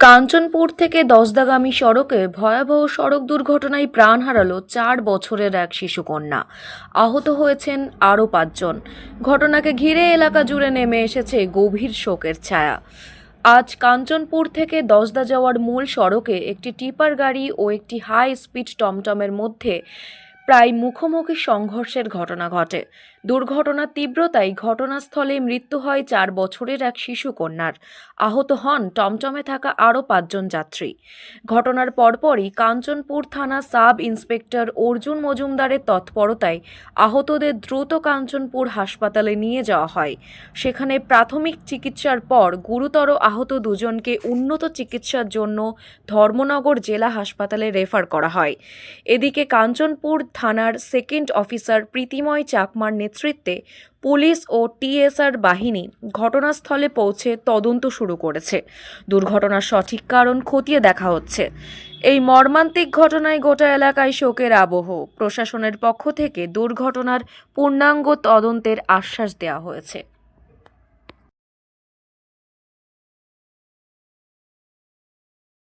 কাঞ্চনপুর থেকে দশদাগামী সড়কে ভয়াবহ সড়ক দুর্ঘটনায় প্রাণ হারালো চার বছরের এক শিশুকন্যা। আহত হয়েছেন আরও পাঁচজন। ঘটনাকে ঘিরে এলাকা জুড়ে নেমে এসেছে গভীর শোকের ছায়া। আজ কাঞ্চনপুর থেকে দশদা যাওয়ার মূল সড়কে একটি টিপার গাড়ি ও একটি হাই স্পিড টমটমের মধ্যে প্রায় মুখোমুখি সংঘর্ষের ঘটনা ঘটে। দুর্ঘটনার তীব্রতায় ঘটনাস্থলে মৃত্যু হয় চার বছরের এক শিশু কন্যার। আহত হন টমটমে থাকা আরও পাঁচজন যাত্রী। ঘটনার পরপরই কাঞ্চনপুর থানা সাব ইন্সপেক্টর অর্জুন মজুমদারের তৎপরতায় আহতদের দ্রুত কাঞ্চনপুর হাসপাতালে নিয়ে যাওয়া হয়। সেখানে প্রাথমিক চিকিৎসার পর গুরুতর আহত দুজনকে উন্নত চিকিৎসার জন্য ধর্মনগর জেলা হাসপাতালে রেফার করা হয়। এদিকে কাঞ্চনপুর থানার সেকেন্ড অফিসার প্রীতিময় চাকমার নেতৃত্বে পুলিশ ও টিএসআর বাহিনী ঘটনাস্থলে পৌঁছে তদন্ত শুরু করেছে। দুর্ঘটনার সঠিক কারণ খতিয়ে দেখা হচ্ছে। এই মর্মান্তিক ঘটনায় গোটা এলাকায় শোকের আবহ। প্রশাসনের পক্ষ থেকে দুর্ঘটনার পূর্ণাঙ্গ তদন্তের আশ্বাস দেওয়া হয়েছে।